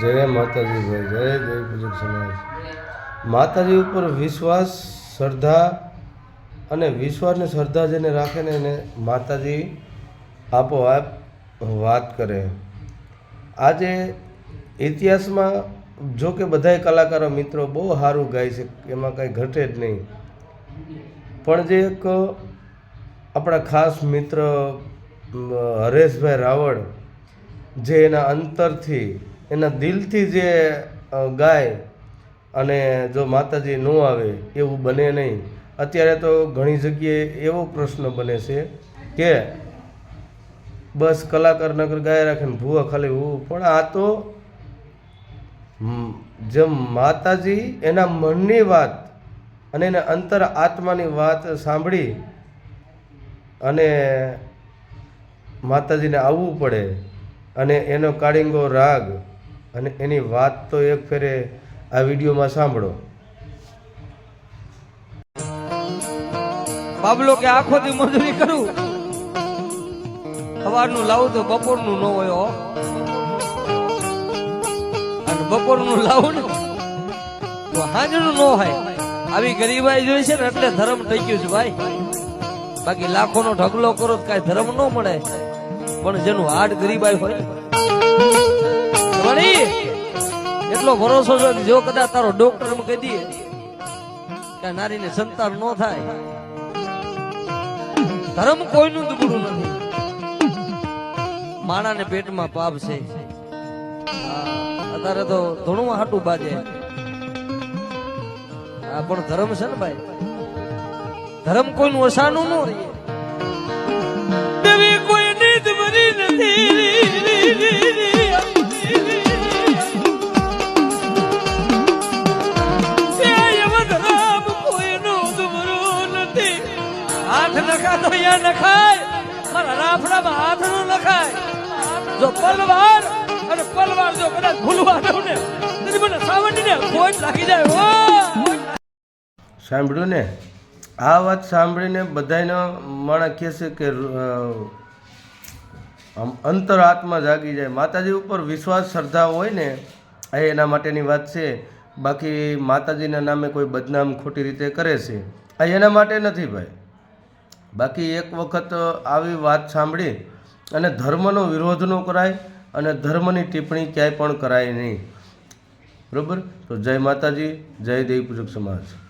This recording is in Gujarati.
જય માતાજી ભાઈ જય જય પૂજક સમાજ. માતાજી ઉપર વિશ્વાસ, શ્રદ્ધા અને વિશ્વાસને શ્રદ્ધા જેને રાખે ને એને માતાજી આપોઆપ વાત કરે. આજે ઇતિહાસમાં જો કે બધાય કલાકારો, મિત્રો બહુ સારું ગાય છે, એમાં કાંઈ ઘટે જ નહીં. પણ જે એક આપણા ખાસ મિત્ર, હરેશભાઈ રાવળ, જે એના અંતરથી એના દિલથી જે ગાય અને જો માતાજી ન આવે એવું બને નહીં. અત્યારે તો ઘણી જગ્યાએ એવો પ્રશ્ન બને છે કે બસ કલાકાર નગર ગાય રાખે ને ભૂવા ખાલી હું પણ આ તો જેમ માતાજી એના મનની વાત અને એના અંતર આત્માની વાત સાંભળી અને માતાજીને આવવું પડે અને એનો કાળિંગો રાગ અને એની વાત તો એક ફેરે આ વિડીયોમાં સાંભળો. બાબલો કે આખો દી મજૂરી કરું? સવારનું લાવું તો બપોરનું ન હોય હો. અને બપોરનું લાવું ને તો હાજરનું ન હોય. આવી ગરીબાઈ જોઈ છે ને એટલે ધર્મ થઈ ગયું છે ભાઈ. બાકી લાખોનો ઢગલો કરો તો કાંઈ ધર્મ ન મળે. પણ જેનું હાડ ગરીબાઈ હોય એટલો ભરોસો છે જો કદાચ તારો ડોક્ટર કહી દે કે નારીને સંતાન ન થાય. ધર્મ કોઈનું દુબળું નથી. માણાને પેટમાં પાપ છે. અત્યારે તો ધણું હાટું બાજે. આ પણ ધર્મ છે ને ભાઈ? ધર્મ કોઈનું ઓછાનું ન રહે. હાથ નખાય તો અહીંયા નખાય. મારા રાફડામાં હાથનું નખાય. જો પલવાર અને પલવાર જો કદાચ ભૂલવા દઉં ને તેથી મને સાવંડી ને ખોટ લાગી જાય ઓ સાંભળ્યું ને? આ વાત સાંભળીને બધાયનો માણસ કહે છે કે અંતર આત્મા જાગી જાય. માતાજી ઉપર વિશ્વાસ, શ્રદ્ધા હોય ને, એ એના માટેની વાત છે. બાકી માતાજીના નામે કોઈ બદનામ ખોટી રીતે કરે છે. આ એના માટે નથી ભાઈ. બાકી એક વખત આવી વાત સાંભળી અને ધર્મનો વિરોધ ન કરાય અને ધર્મની ટિપ્પણી ક્યાંય પણ કરાય નહીં. બરાબર? તો જય માતાજી, જય દેવી પૂજક સમાજ.